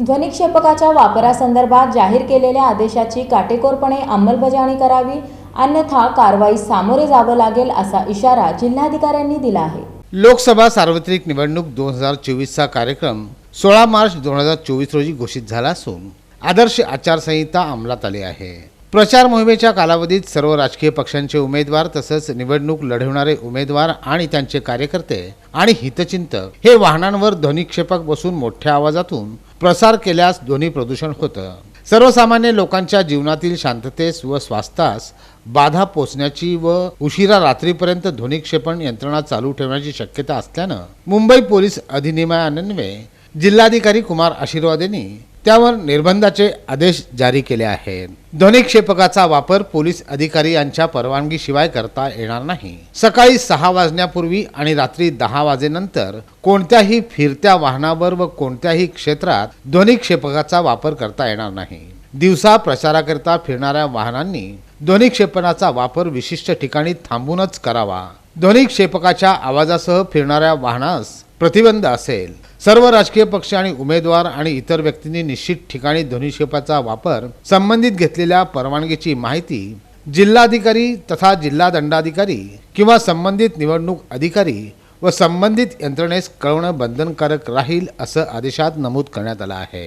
ध्वनिक्षेपकाच्या वापरासंदर्भात जाहीर केलेल्या आदेशाची काटेकोरपणे अंमलबजावणी करावी अन्यथा कारवाई सामोरे जावं लागेल असा इशारा जिल्हाधिकाऱ्यांनी दिला आहे. लोकसभा सार्वत्रिक निवडणूक दोन हजार चोवीसचा कार्यक्रम सोळा मार्च दोन हजार चोवीस रोजी घोषित झाला असून आदर्श आचारसंहिता अंमलात आली आहे. प्रचार मोहिमेच्या कालावधीत सर्व राजकीय पक्षांचे उमेदवार तसंच निवडणूक लढवणारे उमेदवार आणि त्यांचे कार्यकर्ते आणि हितचिंतक हे वाहनांवर ध्वनिक्षेपक बसून मोठ्या आवाजातून प्रसार केल्यास ध्वनी प्रदूषण होतं. सर्वसामान्य लोकांच्या जीवनातील शांततेस व स्वास्थ्यास बाधा पोचण्याची व उशिरा रात्रीपर्यंत ध्वनिक्षेपण यंत्रणा चालू ठेवण्याची शक्यता असल्यानं मुंबई पोलीस अधिनियमान्वये जिल्हाधिकारी कुमार आशीर्वाद यांनी त्यावर निर्बंधाचे आदेश जारी केले आहेत. ध्वनिक्षेपकाचा वापर पोलीस अधिकारी यांच्या परवानगीशिवाय करता येणार नाही. सकाळी सहा वाजण्यापूर्वी आणि रात्री दहा वाजेनंतर कोणत्याही फिरत्या वाहनावर व कोणत्याही क्षेत्रात ध्वनिक्षेपकाचा वापर करता येणार नाही. दिवसा प्रचाराकरिता फिरणाऱ्या वाहनांनी ध्वनिक्षेपणाचा वापर विशिष्ट ठिकाणी थांबूनच करावा. ध्वनिक्षेपकाच्या आवाजासह फिरणाऱ्या वाहनास प्रतिबंध असेल. सर्व राजकीय पक्ष आणि उमेदवार आणि इतर व्यक्तींनी निश्चित ठिकाणी ध्वनिक्षेपाचा वापर संबंधित घेतलेल्या परवानगीची माहिती जिल्हाधिकारी तथा जिल्हा दंडाधिकारी किंवा संबंधित निवडणूक अधिकारी व संबंधित यंत्रणेस कळवणं बंधनकारक राहील असं आदेशात नमूद करण्यात आलं आहे.